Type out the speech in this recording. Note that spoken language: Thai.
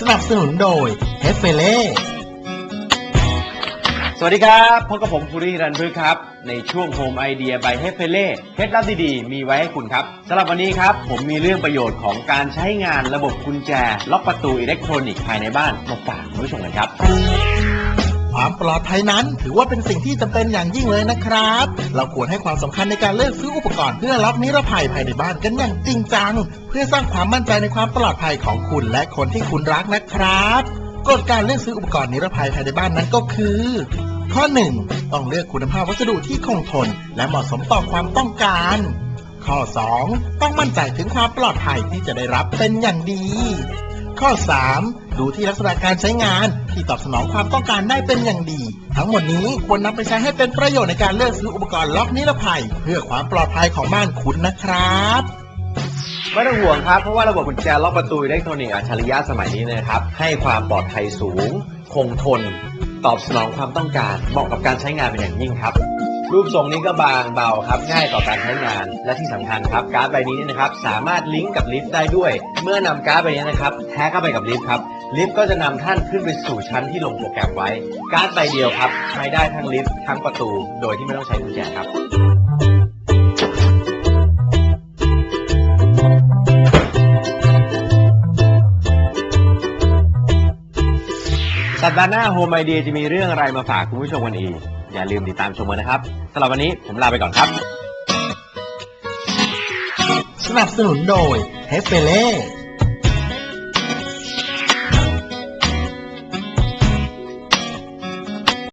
สนับสนุนโดยเฮฟเฟเล่สวัสดีครับพบกับผมภูริรันพึกษ์ครับ ในช่วง Home Idea by h e f e l e เคล็ดลับดีๆ มีไว้ให้คุณครับสำหรับวันนี้ครับ ผมมีเรื่องประโยชน์ของการใช้งานระบบกุญแจ ล็อกประตูอิเล็กทรอนิกส์ภายในบ้านมาฝากคุณผู้ชมกันครับ ความปลอดภัยนั้น ถือว่าเป็นสิ่งที่จำเป็นอย่างยิ่งเลยนะครับ เราควรให้ความสำคัญในการเลือกซื้ออุปกรณ์เพื่อรับนิรภัยภายในบ้านกันอย่างจริงจัง เพื่อสร้างความมั่นใจในความปลอดภัยของคุณและคนที่คุณรักนะครับกฎการเลือกซื้ออุปกรณ์นิรภัยภายในบ้านนั้นก็คือ ข้อ 1 ต้องเลือกคุณภาพวัสดุที่คงทน และเหมาะสมต่อความต้องการ ข้อ 2 ต้องมั่นใจถึงความปลอดภัยที่จะได้รับเป็นอย่างดี ข้อ 3 ดูที่ลักษณะการใช้งานที่ตอบสนองความต้องการได้เป็นอย่างดี ทั้งหมดนี้ควรนำไปใช้ให้เป็นประโยชน์ในการเลือกซื้ออุปกรณ์ล็อกนิรภัย เพื่อความปลอดภัยของบ้านคุณนะครับไม่ต้องห่วงครับ เพราะว่าระบบกุญแจล็อกประตูอิเล็กทรอนิกส์อัจฉริยะสมัยนี้นะครับ ให้ความปลอดภัยสูง คงทน ตอบสนองความต้องการ เหมาะกับการใช้งานเป็นอย่างยิ่งครับ รูปทรงนี้ก็บางเบาครับง่ายต่อการใช้งาน และที่สำคัญครับการ์ดใบนี้เนี่ยนะครับสามารถลิงก์กับลิฟต์ได้ด้วย เมื่อนำการ์ดใบนี้นะครับแท็กเข้าไปกับลิฟต์ครับลิฟต์ก็จะนำท่านขึ้นไปสู่ชั้นที่ลงโปรแกรมไว้ การ์ดใบเดียวครับใช้ได้ทั้งลิฟต์ทั้งประตู โดยที่ไม่ต้องใช้กุญแจครับสัปดาห์หน้าโฮมไอเดียจะมีเรื่องอะไรมาฝากคุณผู้ชมกันอีก อย่าลืมติดตามชมกันนะครับสำหรับวันนี้ผมลาไปก่อนครับ สนับสนุนโดยเฮฟเฟเล่